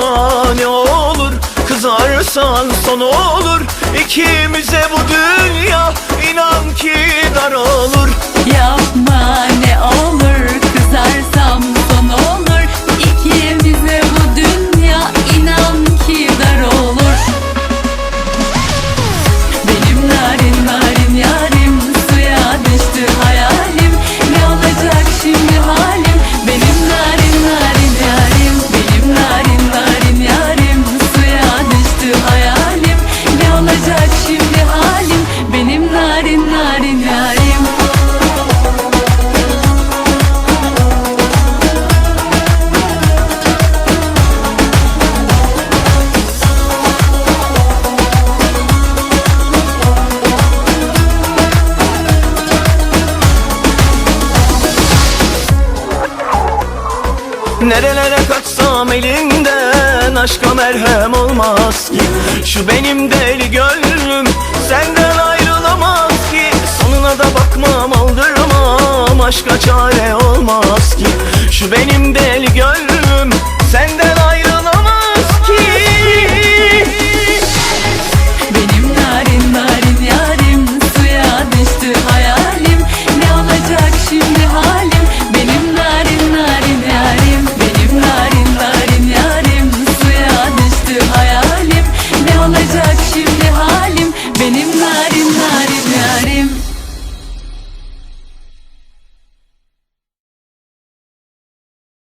acaba ne olur. Kızarsan son olur. İkimize bu dünya inan ki dar olur. Yapma Nerelere kaçsam elinden aşka merhem olmaz ki. Şu benim deli gönlüm senden ayrılamaz ki. Sonuna da bakmam aldırmam aşka çare olmaz ki. Şu benim deli gönlüm